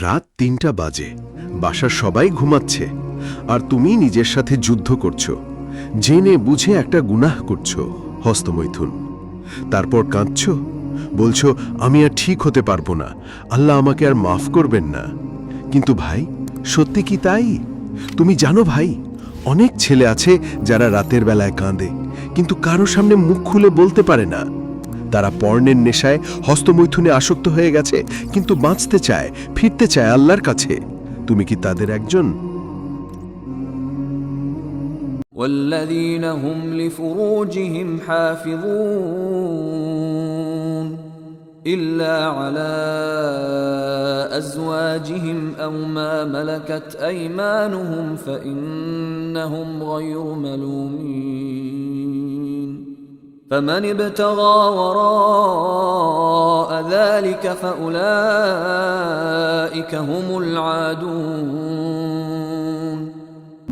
রাত তিনটা বাজে। বাসার সবাই ঘুমাচ্ছে। আর তুমি নিজের সাথে যুদ্ধ করছ। জেনে বুঝে একটা গুনাহ করছ, হস্তমৈথুন। তারপর কাঁদছ। বলছো, আমি আর ঠিক হতে পারব না। আল্লাহ আমাকে আর মাফ করবেন না। কিন্তু ভাই, সত্যি কি তাই? তুমি জানো ভাই, অনেক ছেলে আছে যারা রাতের বেলায় কাঁদে, কিন্তু কারও সামনে মুখ খুলে বলতে পারে না। তারা পর্ণের নেশায় হস্তমৈথুনে আসক্ত হয়ে গেছে কিন্তু বাঁচতে চায় ফিরতে চায় আল্লাহর কাছে তুমি কি তাদের একজন والذين هم لفروجهم حافظون إلا على أزواجهم أو ما ملكت أيمانهم فإنهم غير ملومين فمن ابتغى وراء ذلك فأولئك هم العادون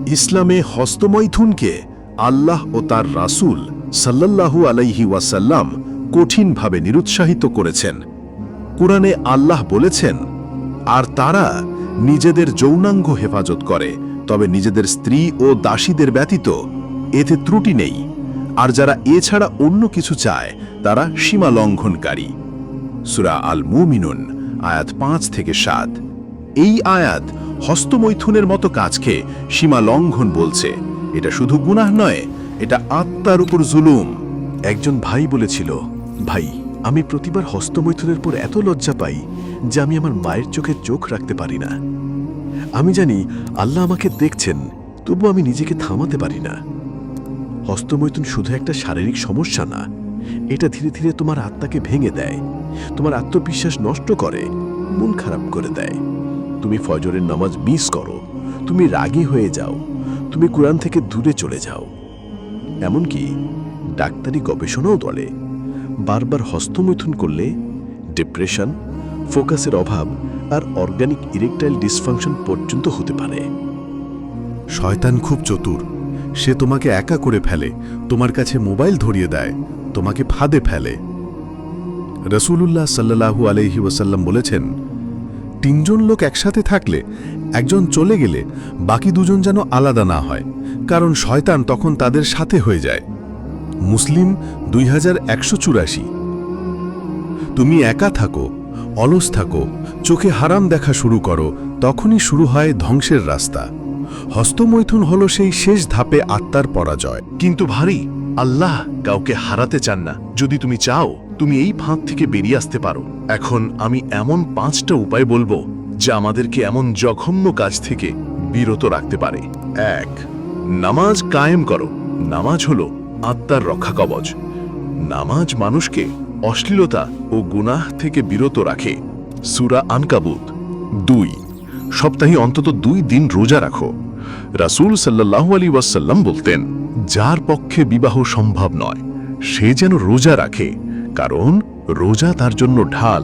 ইসলামে হস্তমৈথুনকে আল্লাহ ও তার রাসূল সাল্লাল্লাহু আলাইহি ওয়াসাল্লাম কঠিনভাবে নিরুৎসাহিত করেছেন কুরআনে আল্লাহ বলেছেন আর তারা নিজেদের যৌনাঙ্গ হেফাজত করে তবে নিজেদের স্ত্রী ও দাসীদের ব্যতীত এতে ত্রুটি নেই আর যারা এছাড়া অন্য কিছু চায়, তারা সীমা লঙ্ঘনকারী। সুরা আল মুমিনুন আয়াত পাঁচ থেকে সাত। এই আয়াত হস্তমৈথুনের মতো কাজকে সীমা লঙ্ঘন বলছে। এটা শুধু গুনাহ নয়, এটা আত্মার উপর জুলুম। একজন ভাই বলেছিল, ভাই, আমি প্রতিবার হস্তমৈথুনের পর এত লজ্জা পাই যে আমি আমার মায়ের চোখে চোখ রাখতে পারি না। আমি জানি আল্লাহ আমাকে দেখছেন তবু আমি নিজেকে থামাতে পারি না। হস্তমৈথুন শুধু একটা শারীরিক সমস্যা না, এটা ধীরে ধীরে তোমার আত্মাকে ভেঙে দেয়, তোমার আত্মবিশ্বাস নষ্ট করে, মন খারাপ করে দেয়। তুমি ফজরের নামাজ মিস করো, তুমি রাগী হয়ে যাও, তুমি কোরআন থেকে দূরে চলে যাও। এমনকি ডাক্তারি গবেষণাও বলে, বারবার হস্তমৈথুন করলে ডিপ্রেশন, ফোকাসের অভাব আর অর্গানিক ইরেকটাইল ডিসফাংশন পর্যন্ত হতে পারে। শয়তান খুব চতুর। সে তোমাকে একা করে ফেলে, তোমার কাছে মোবাইল ধরিয়ে দেয়, তোমাকে ফাঁদে ফেলে। রসুলুল্লাহ সাল্লাহু আলহি ওয়াসাল্লাম বলেছেন, তিনজন লোক একসাথে থাকলে একজন চলে গেলে বাকি দুজন যেন আলাদা না হয়, কারণ শয়তান তখন তাদের সাথে হয়ে যায়। মুসলিম দুই হাজার একশো চুরাশি। তুমি একা থাকো, অলস থাকো, চোখে হারাম দেখা শুরু করো, তখনই শুরু হয় ধ্বংসের রাস্তা। হস্তমৈথুন হল সেই শেষ ধাপে আত্মার পরাজয়। কিন্তু ভারী, আল্লাহ কাউকে হারাতে চান না। যদি তুমি চাও, তুমি এই ফাঁদ থেকে বেরিয়ে আসতে পারো। এখন আমি এমন পাঁচটা উপায় বলব, যা আমাদেরকে এমন জঘন্য কাজ থেকে বিরত রাখতে পারে। এক, নামাজ কায়েম করো। নামাজ হলো আত্মার রক্ষা কবচ। নামাজ মানুষকে অশ্লীলতা ও গুনাহ থেকে বিরত রাখে। সুরা আনকাবুত। দুই সপ্তাহে অন্তত দুই দিন রোজা রাখো। রাসূল সাল্লাল্লাহু আলী ওয়াসাল্লাম বলতেন, যার পক্ষে বিবাহ সম্ভব নয়, সে যেন রোজা রাখে, কারণ রোজা তার জন্য ঢাল।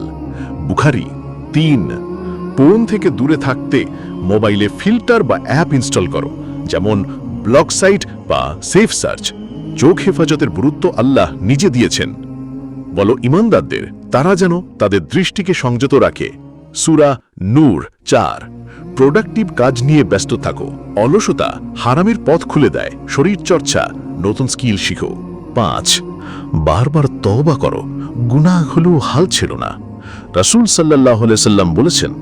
বুখারি তিন। ফোন থেকে দূরে থাকতে মোবাইলে ফিল্টার বা অ্যাপ ইনস্টল করো, যেমন ব্লক সাইট বা সেফ সার্চ। চোখ হেফাজতের গুরুত্ব আল্লাহ নিজে দিয়েছেন। বলো ইমানদারদের, তারা যেন তাদের দৃষ্টিকে সংযত রাখে। সুরা নূর চার। প্রোডাক্টিভ কাজ নিয়ে ব্যস্ত থাকো। অলসতা হারামের পথ খুলে দেয়। শরীর চর্চা, নতুন স্কিল শিখো। পাঁচ, বারবার তওবা করো। গুনাহ হলেও হাল ছিল না। রাসূল সাল্লাহ সাল্লাম বলেছেন,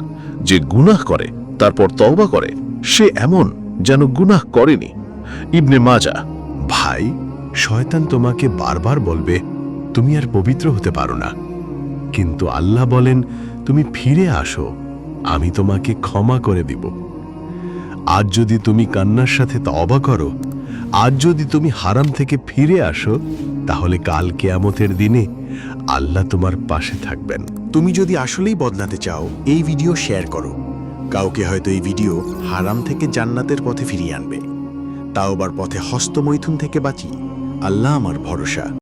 যে গুনাহ করে, তারপর তওবা করে, সে এমন যেন গুনাহ করেনি। ইবনে মাজা, ভাই, শয়তান তোমাকে বারবার বলবে, তুমি আর পবিত্র হতে পারো না। কিন্তু আল্লাহ বলেন তুমি ফিরে আসো, আমি তোমাকে ক্ষমা করে দিব। আজ যদি তুমি কান্নার সাথে তবা করো আজ যদি তুমি হারাম থেকে ফিরে আসো, তাহলে কাল কেয়ামতের দিনে আল্লাহ তোমার পাশে থাকবেন। তুমি যদি আসলেই বদলাতে চাও, এই ভিডিও শেয়ার করো। কাউকে হয়তো এই ভিডিও হারাম থেকে জান্নাতের পথে ফিরিয়ে আনবে। তাও আবার পথে হস্তমৈথুন থেকে বাঁচি আল্লাহ আমার ভরসা।